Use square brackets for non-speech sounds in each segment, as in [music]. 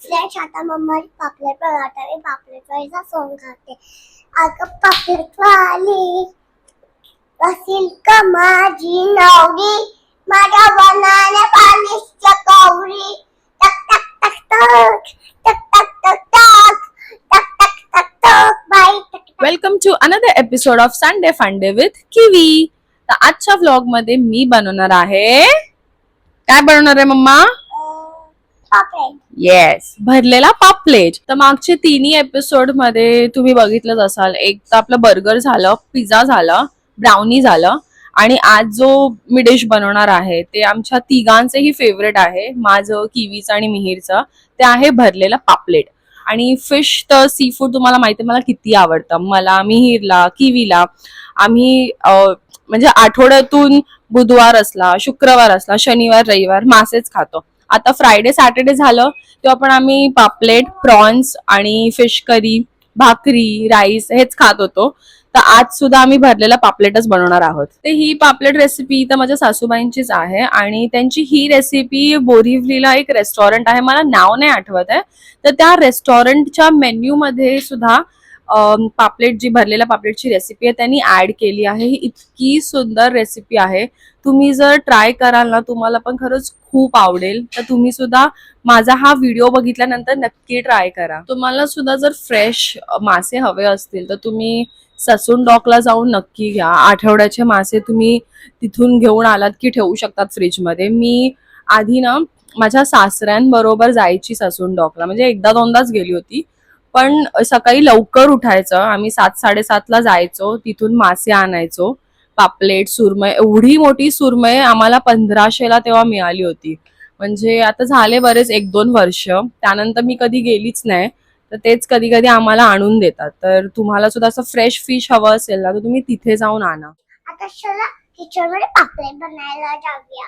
Fresh आता mamma पापलेट बनवते मी पापलेट वालीचा सॉंग खाते अगं पापलेट वाली असेल का माझी नवरी माझ्या बनाने पाणी कवरी टक टक टक टक टक टक टक टक टक टक टक टक बाई welcome to another episode of Sunday Funday with Kiwi तर आजच्या व्लॉगमध्ये मी बनवणार आहे. काय बनवणार आहे मम्मा? येस भरलेला पापलेट तर मागचे तिन्ही एपिसोडमध्ये तुम्ही बघितलंच असाल एक तर आपलं बर्गर झालं पिझ्झा झालं ब्राउनी झालं आणि आज जो मी डिश बनवणार आहे ते आमच्या तिघांचेही फेवरेट आहे माझं किवीचं आणि मिहीरचं. ते आहे भरलेलं पापलेट आणि फिश तर सी फूड तुम्हाला माहिती मला किती आवडतं. मला मिहीरला किवीला आम्ही म्हणजे आठवड्यातून बुधवार असला शुक्रवार असला शनिवार रविवार मासेच खातो. आता फ्रायडे सॅटर्डे झालं तेव्हा पण आम्ही पापलेट प्रॉन्स आणि फिश करी भाकरी राईस हेच खात होतो. तर आज सुद्धा आम्ही भरलेला पापलेटच बनवणार आहोत. तर ही पापलेट रेसिपी तर माझ्या सासूबाईंचीच आहे आणि त्यांची ही रेसिपी बोरिवलीला एक रेस्टॉरंट आहे. मला नाव नाही आठवत आहे. तर त्या रेस्टॉरंटच्या मेन्यू मध्ये सुद्धा पापलेट जी भरलेल्या पापलेटची रेसिपी आहे त्यांनी ऍड केली आहे. ही इतकी सुंदर रेसिपी आहे. तुम्ही जर ट्राय कराल ना तुम्हाला पण खरंच खूप आवडेल. तर तुम्ही सुद्धा माझा हा व्हिडिओ बघितल्यानंतर नक्की ट्राय करा. तुम्हाला सुद्धा जर फ्रेश मासे हवे असतील तर तुम्ही ससून डॉकला जाऊन नक्की घ्या. आठवड्याचे मासे तुम्ही तिथून घेऊन आलात की ठेवू शकतात फ्रीजमध्ये मी आधी ना माझ्या सासऱ्यांबरोबर जायची ससून डॉकला. म्हणजे एकदा दोनदाच गेली होती. पण सकाळी लवकर उठायचं. आम्ही सात साडेसातला जायचो. तिथून मासे आणायचो. पापलेट सुरमय एवढी मोठी सुरमय आम्हाला पंधराशेला तेव्हा मिळाली होती. म्हणजे आता झाले बरेच एक दोन वर्ष. त्यानंतर मी कधी गेलीच नाही. तर तेच कधी कधी आम्हाला आणून देतात. तर तुम्हाला सुद्धा असं फ्रेश फिश हवं असेल ना तर तुम्ही तिथे जाऊन आणा. आता किचनमध्ये पापलेट बनायला जाऊया.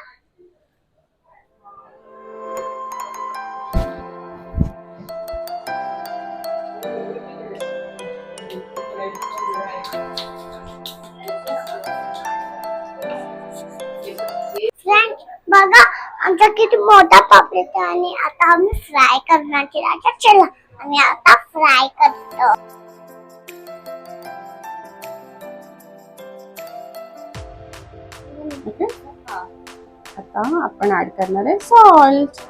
बघा आमचा किती मोठा पापलेट आहे आणि आता आम्ही फ्राय करणार. आता चला. आम्ही आता फ्राय करतो. आता आपण ऍड करणार आहे सॉल्ट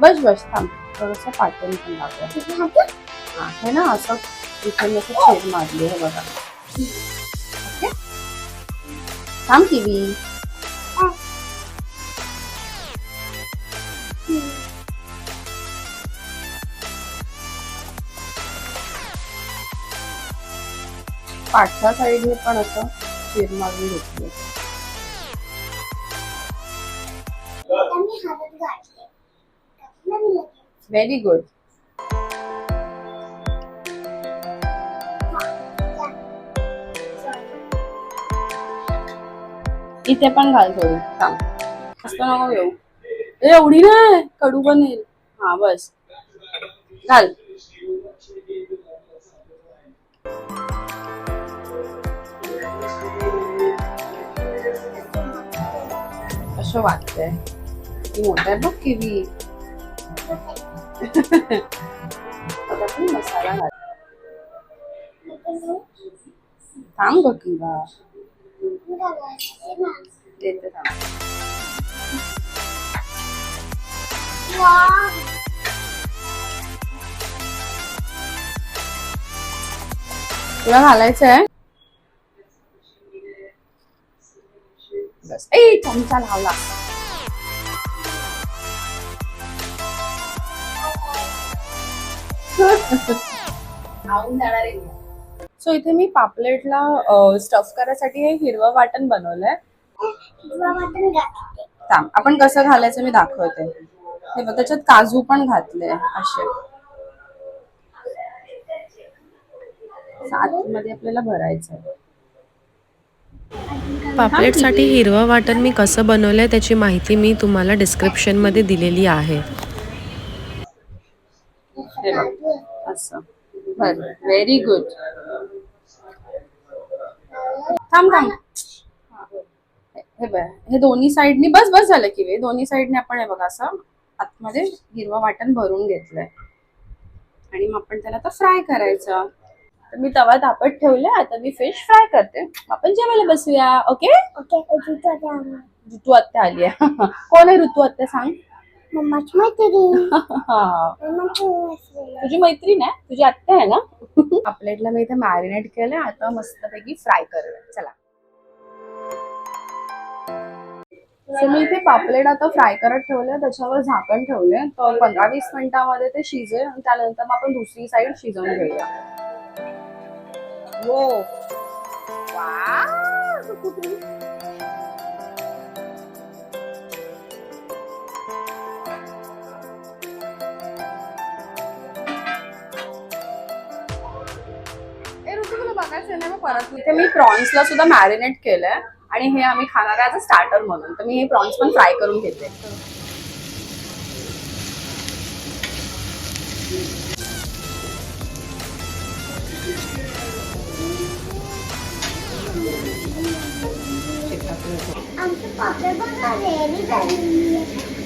बस बस थांब. थोडस पाठवून पण टाकूया हा हे ना असं इथे असं छेद मारली आहे बघा. ओके? थांब किवी. पाठच्या साईडने पण असं छेद मारून घेतली. मी. व्हेरी गुड इथे पण घाल थोडी. थांब. जास्त नको घेऊ. ए एवढी नाही. कडू बनेल हा बस. घाल. असं वाटतंय. ती मोठ्या बघ किवी मसाला घाल. थांब ग किंवा দেখতে থাকো পুরো ভালো হয়েছে এই চমচা লাল লাগছে আউন দাঁড়ালে सो इथे मी पापलेटला स्टफ करायसाठी हे हिरवं वाटण बनवलंय. थांब आपण कसं घालायचं मी दाखवते. हे बघ त्याच्यात काजू पण घातले असे. मध्ये आपल्याला भरायचं आहे पापलेटसाठी हिरवं वाटण मी कसं बनवलंय त्याची माहिती मी तुम्हाला डिस्क्रिप्शनमध्ये दिलेली आहे. हे बघ असं. व्हेरी गुड थांब थांब. हे बघ हे दोन्ही साईडनी बस बस झालं की वे दोन्ही साईडने आपण हे बघा असं आतमध्ये हिरवं वाटण भरून घेतलंय. आणि मग आपण त्याला आता फ्राय करायचं. तर मी तवा तापत ठेवला आता मी फिश फ्राय करते. आपण जेवायला बसूया ओके? ओके. ऋतू आत्या आली आहे. [laughs] कोण आहे ऋतू आत्या सांग? मम्माची मैत्रीण हा. तुझी मैत्रीण आहे? तुझी आत्या आहे ना? आपल्याला मी इथे मॅरिनेट केलंय आता मस्तपैकी फ्राय करूया. चला. सो मी इथे पापलेट आता फ्राय करत ठेवले त्याच्यावर झाकण ठेवले तर पंधरा वीस मिनिटामध्ये ते शिजेल आणि त्यानंतर मग आपण दुसरी साईड शिजवून घेऊया. वो ऋतू नाही मग परत इथे मी प्रॉन्सला सुद्धा मॅरिनेट केलंय आणि हे आम्ही खाणार आहे ॲज स्टार्टर म्हणून. तर मी हे प्रॉन्स पण फ्राय करून घेते.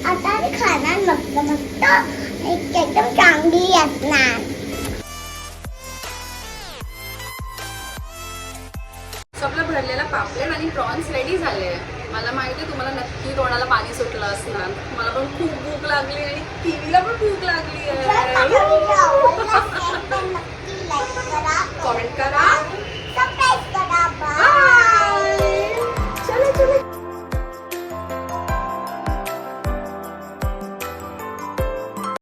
आता खाणार मस्त मस्त. एकदम चांगली असणार आपलं भरलेला पापलेट आणि प्रॉन्स रेडी झाले. मला माहिती आहे तुम्हाला नक्की तोंडाला पाणी सुटलं असणार. मला पण खूप भूक लागली आणि टीव्हीला पण भूक लागली आहे.